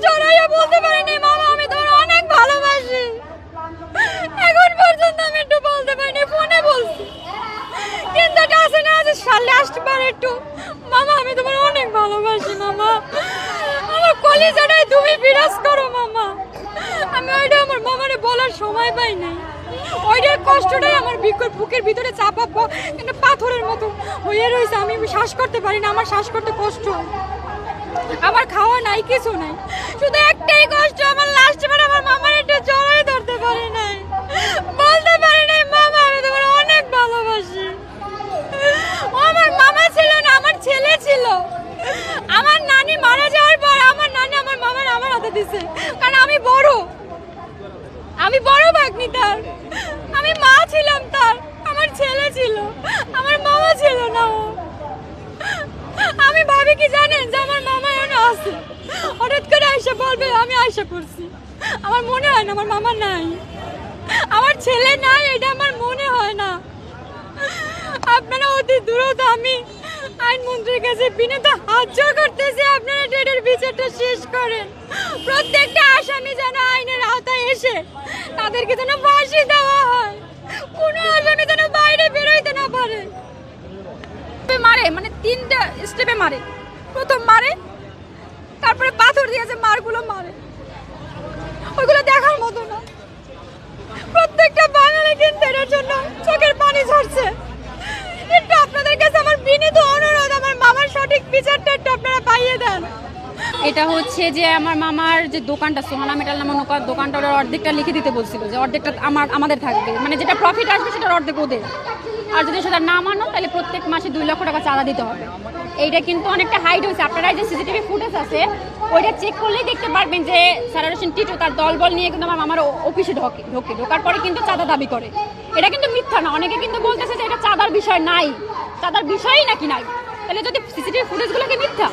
জড়াইয়া বলতে পারিনি, মামা, আমি তোমার অনেক ভালোবাসি। এখন পর্যন্ত আমি একটু বলতে পারিনি, ফোনে বলছি। কিন্তু আছে না যে সালে আসতে একটু। মামা, আমি তোমার অনেক ভালোবাসি, মামা। আমার কলিজাটাই তুমি বিরাজ করো, মামা। আমি ওইটা আমার মামারে বলার সময় পাই নাই। ওইটার কষ্টটাই আমার বুকের ভিতরে চাপা প- একটা পাথরের মতো হয়ে রয়েছে আমি শ্বাস করতে পারি না, আমার শ্বাস করতে কষ্ট। আমার খাওয়া নাই, কিছু নাই। শুধু একটাই কষ্ট, আমার লাস্ট বার আমার মামার একটু জড়াই ধরতে পারি নাই। বলতে পারি নাই, মামা, আমি তোমার অনেক ভালোবাসি। আমার মামা ছিল না, আমার ছেলে ছিল। আমার নানি মারা যাওয়ার পর আমার নানি আমার মামার আমার হাতে দিছে। কারণ আমি বড়। আমি বড় ভাগ্নি তার। আমি মা ছিলাম তার। আমার ছেলে ছিল। আমার মামা ছিল না আমি ভাবি কি জানেন আমি আশা করছি। আমার মনে হয় না, আমার মামা নাই। আমার ছেলে নাই, এটা আমার মনে হয় না। আপনারা অতি দ্রুত আমি আইনমন্ত্রীর কাছে বিনীত হাত জোর করতেছি, আপনারা ডেটের বিচারটা শেষ করেন। প্রত্যেকটা আসামি যেন আইনের আওতায় এসে তাদেরকে যেন ফাঁসি দেওয়া হয়। কোনো আসামি যেন বাইরে বেরোইতে না পারে। মারে মানে তিনটা স্টেপে মারে। প্রথম মারে তারপরে পাথর দিয়ে যে মারগুলো মারে। ওইগুলো দেখার মতো না। প্রত্যেকটা বাঙালি কিন্তু এটার জন্য চোখের পানি ঝরছে। একটু আপনাদের কাছে আমার বিনীত অনুরোধ, আমার মামার সঠিক বিচারটা একটু আপনারা পাইয়ে দেন। এটা হচ্ছে যে আমার মামার যে দোকানটা, সোহানা মেটাল দোকান দোকানটা ওরা অর্ধেকটা লিখে দিতে বলছিল যে অর্ধেকটা আমার, আমাদের থাকবে। মানে যেটা প্রফিট আসবে, সেটার অর্ধেক ওদের। আর যদি সেটা না মানো, তাহলে প্রত্যেক মাসে দুই লক্ষ টাকা চাঁদা দিতে হবে। এইটা কিন্তু অনেকটা হাইড হয়েছে। আপনারা যে সিসিটিভি ফুটেজ আছে, ওইটা চেক করলেই দেখতে পারবেন যে সারা রোশন টিটু তার দলবল নিয়ে কিন্তু আমার মামার অফিসে ঢোকে ঢোকে। ঢোকার পরে কিন্তু চাঁদা দাবি করে। এটা কিন্তু মিথ্যা না। অনেকে কিন্তু বলতেছে যে এটা চাঁদার বিষয় নাই। চাঁদার বিষয়ই নাকি নাই? তাহলে যদি সিসিটিভি ফুটেজগুলোকে মিথ্যা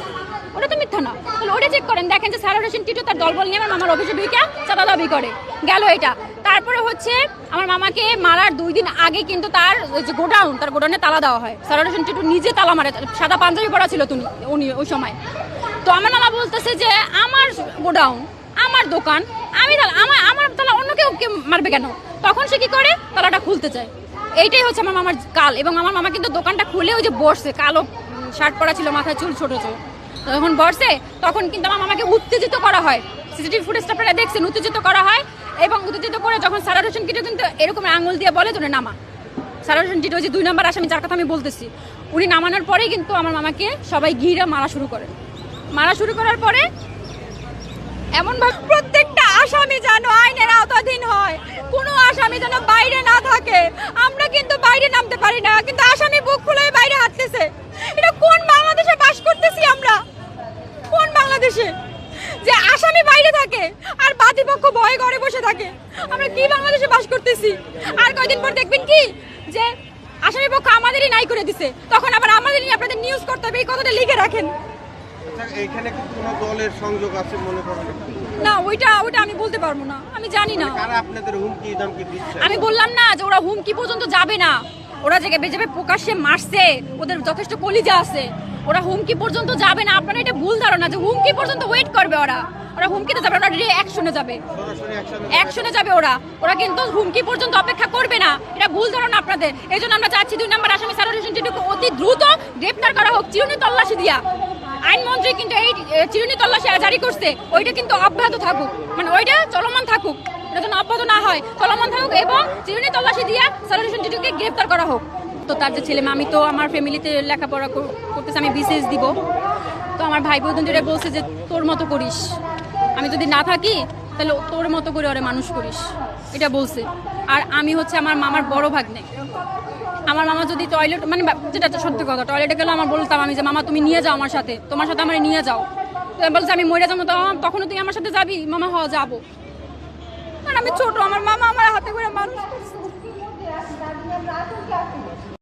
ওটা তো মিথ্যা না। তাহলে ওটা চেক করেন, দেখেন যে সারা রোশন টিটু তার দলবল নিয়ে আমার মামার অফিসে ঢুকে চাঁদা দাবি করে। গেল এটা। তারপরে হচ্ছে আমার মামাকে মারার দুই দিন আগে কিন্তু তার যে গোডাউন, তার গোডাউনে তালা দেওয়া হয়। সারা রোশন টিটু নিজে তালা মারে, সাদা পাঞ্জাবি পরা ছিল তুমি উনি ওই সময়। তো আমার মামা বলতেছে যে, আমার গোডাউন, আমার দোকান, আমি তালা, আমার আমার তালা অন্য কেউ মারবে কেন? তখন সে কি করে? তালাটা খুলতে চায়। এইটাই হচ্ছে আমার মামার কাল। এবং আমার মামা কিন্তু দোকানটা খুলে ওই যে বসছে, কালো শার্ট পরা ছিল, মাথায় চুল ছোট ছোট যখন বসে, তখন কিন্তু আমার মামাকে উত্তেজিত করা হয়। সিসিটিভি ফুটেজটা আপনারা দেখছেন, উত্তেজিত করা হয় এবং উত্তেজিত করে যখন সারা রোশন কিটো কিন্তু এরকম আঙুল দিয়ে বলে, তোরে নামা। সারা রোশন কিটো যে দুই নম্বর আসামি, যার কথা আমি বলতেছি, উনি নামানোর পরেই কিন্তু আমার মামাকে সবাই ঘিরে মারা শুরু করে। মারা শুরু করার পরে এমন ভাবে প্রত্যেকটা আসামি যেন আইনের আওতাধীন হয়, কোনো আসামি যেন বাইরে না থাকে। আমরা কিন্তু বাইরে নামতে পারি না, কিন্তু আসামি বুক খুলে বাইরে হাঁটতেছে এটা কোন বাংলাদেশে বাস করতেছি আমরা কোন বাংলাদেশে যে আসামি বাইরে থাকে আর বাদীপক্ষ ভয়ে ঘরে বসে থাকে আমরা কি বাংলাদেশে বাস করতেছি? আর কয়দিন পর দেখবেন কি? যে আসামি পক্ষ আমাদেরই নাই করে দিছে। তখন আবার আমাদেরই আপনাদের নিউজ করতে হবে এই কথাটা লিখে রাখেন। আচ্ছা এখানে কি কোনো দলের সংযোগ আছে মনে করেন? না ওইটা ওইটা আমি বলতে পারব না। আমি জানি না। কারা আপনাদের হুমকি দিচ্ছে? আমি বললাম না যে ওরা হুমকি পর্যন্ত যাবে না। ওরা যে প্রকাশ্যে মারছে। ওদের যথেষ্ট কলিজা আছে। ওরা হুমকি পর্যন্ত যাবে না। আপনারা এটা ভুল ধারণা যে হুমকি পর্যন্ত ওয়েট করবে ওরা। ওরা হুমকিতে যাবে, ওরা অ্যাকশনে যাবে। অ্যাকশনে যাবে ওরা। ওরা কিন্তু হুমকি পর্যন্ত অপেক্ষা করবে না। এটা ভুল ধারণা আপনাদের। এই জন্য আমরা চাচ্ছি দুই নম্বর আসামি সারা হোসেন টিটুকে অতি দ্রুত গ্রেপ্তার করা হোক, চিরুনি তল্লাশি দিয়া। আইনমন্ত্রী কিন্তু এই চিরুনি তল্লাশি জারি করছে। ওইটা কিন্তু অব্যাহত থাকুক। মানে ওইটা চলমান থাকুক। এটা যেন অব্যাহত না হয়। চলমান থাকুক এবং চিরুনি তল্লাশি দিয়া সারা হোসেন টিটুকে গ্রেপ্তার করা হোক। তো তার যে ছেলে আমি তো আমার ফ্যামিলিতে লেখাপড়া কর- করতেছে, আমি বিশেষ দিব। তো আমার ভাই বোনদের বলছে যে তোর মতো করিস। আমি যদি না থাকি, তাহলে তোর মতো করে ওরে মানুষ করিস। এটা বলছে। আর আমি হচ্ছে আমার মামার বড় ভাগ্নে। আমার মামা যদি টয়লেট মানে যেটা সত্যি কথা টয়লেটে গেলে আমার বলতাম আমি যে, মামা, তুমি নিয়ে যাও আমার সাথে। তোমার সাথে আমার নিয়ে যাও। বলছে, আমি মরে যাব তখনও তুই আমার সাথে যাবি? মামা, হ, যাব। আর আমি ছোট, আমার মামা আমার হাতে করে মানুষ।